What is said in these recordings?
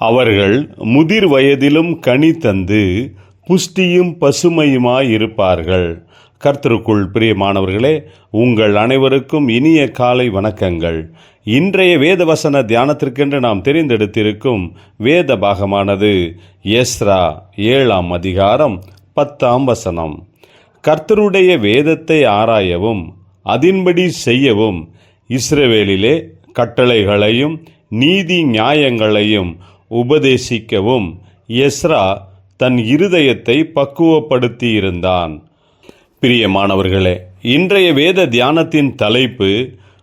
அவர்கள் முதிர் வயதிலும் கனி தந்து புஷ்டியும் பசுமையுமாயிருப்பார்கள். கர்த்தருக்குள் பிரியமானவர்களே உங்கள் அனைவருக்கும் இனிய காலை வணக்கங்கள். இன்றைய வேதவசன தியானத்திற்கென்று நாம் தெரிந்தெடுத்திருக்கும் வேத பாகமானது எஸ்ரா ஏழாம் அதிகாரம் பத்தாம் வசனம். கர்த்தருடைய வேதத்தை ஆராயவும் அதின்படி செய்யவும் இஸ்ரவேலிலே கட்டளைகளையும் நீதி நியாயங்களையும் உபதேசிக்கவும். எஸ்ரா தன் இருதயத்தை பக்குவப்படுத்தியிருந்தான். பிரியமானவர்களே இன்றைய வேத தியானத்தின் தலைப்பு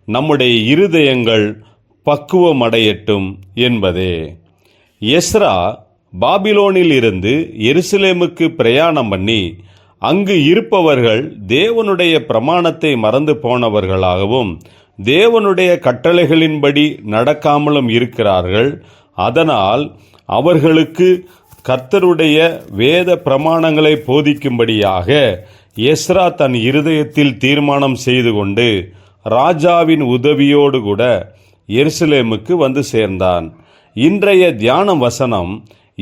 நம்முடைய இருதயங்கள் பக்குவமடையட்டும் என்பதே. எஸ்ரா பாபிலோனில் இருந்து எருசலேமுக்கு பிரயாணம் பண்ணி அங்கு இருப்பவர்கள் தேவனுடைய பிரமாணத்தை மறந்து போனவர்களாகவும் தேவனுடைய கட்டளைகளின்படி நடக்காமலும் இருக்கிறார்கள். அதனால் அவர்களுக்கு கர்த்தருடைய வேத பிரமாணங்களை போதிக்கும்படியாக எஸ்ரா தன் இருதயத்தில் தீர்மானம் செய்து கொண்டு ராஜாவின் உதவியோடு கூட எருசலேமுக்கு வந்து சேர்ந்தான். இன்றைய தியான வசனம்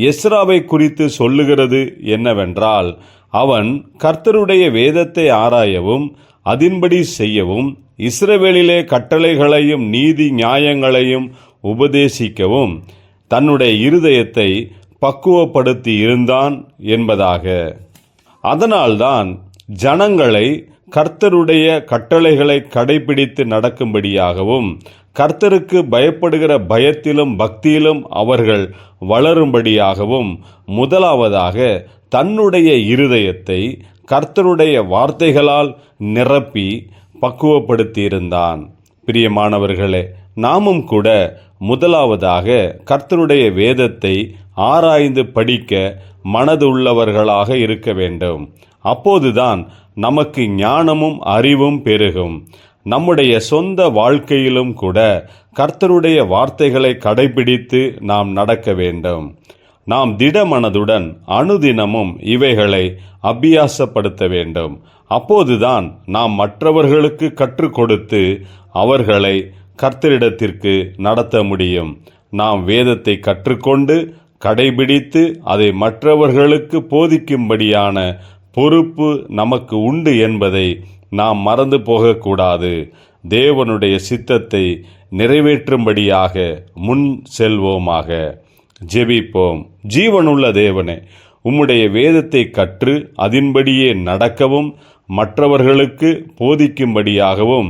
எஸ்ராவை குறித்து சொல்லுகிறது என்னவென்றால் அவன் கர்த்தருடைய வேதத்தை ஆராயவும் அதின்படி செய்யவும் இஸ்ரவேலிலே கட்டளைகளையும் நீதி நியாயங்களையும் உபதேசிக்கவும் தன்னுடைய இருதயத்தை பக்குவப்படுத்தி இருந்தான் என்பதாக. அதனால்தான் ஜனங்களை கர்த்தருடைய கட்டளைகளை கடைபிடித்து நடக்கும்படியாகவும் கர்த்தருக்கு பயப்படுகிற பயத்திலும் பக்தியிலும் அவர்கள் வளரும்படியாகவும் முதலாவதாக தன்னுடைய இருதயத்தை கர்த்தருடைய வார்த்தைகளால் நிரப்பி பக்குவப்படுத்தியிருந்தான். பிரியமானவர்களே நாமும் கூட முதலாவதாக கர்த்தருடைய வேதத்தை ஆராய்ந்து படிக்க மனது உள்ளவர்களாக இருக்க வேண்டும். அப்போதுதான் நமக்கு ஞானமும் அறிவும் பெருகும். நம்முடைய சொந்த வாழ்க்கையிலும் கூட கர்த்தருடைய வார்த்தைகளை கடைபிடித்து நாம் நடக்க வேண்டும். நாம் திடமனதுடன் அனுதினமும் இவைகளை அபியாசப்படுத்த வேண்டும். அப்போதுதான் நாம் மற்றவர்களுக்கு கற்றுக் கொடுத்து அவர்களை கர்த்தரிடத்திற்கு நடத்த முடியும். நாம் வேதத்தை கற்றுக்கொண்டு கடைபிடித்து அதை மற்றவர்களுக்கு போதிக்கும்படியான பொறுப்பு நமக்கு உண்டு என்பதை நாம் மறந்து போகக்கூடாது. தேவனுடைய சித்தத்தை நிறைவேற்றும்படியாக முன் செல்வோமாக. ஜெபிப்போம். ஜீவனுள்ள தேவனே உம்முடைய வேதத்தை கற்று அதன்படியே நடக்கவும் மற்றவர்களுக்கு போதிக்கும்படியாகவும்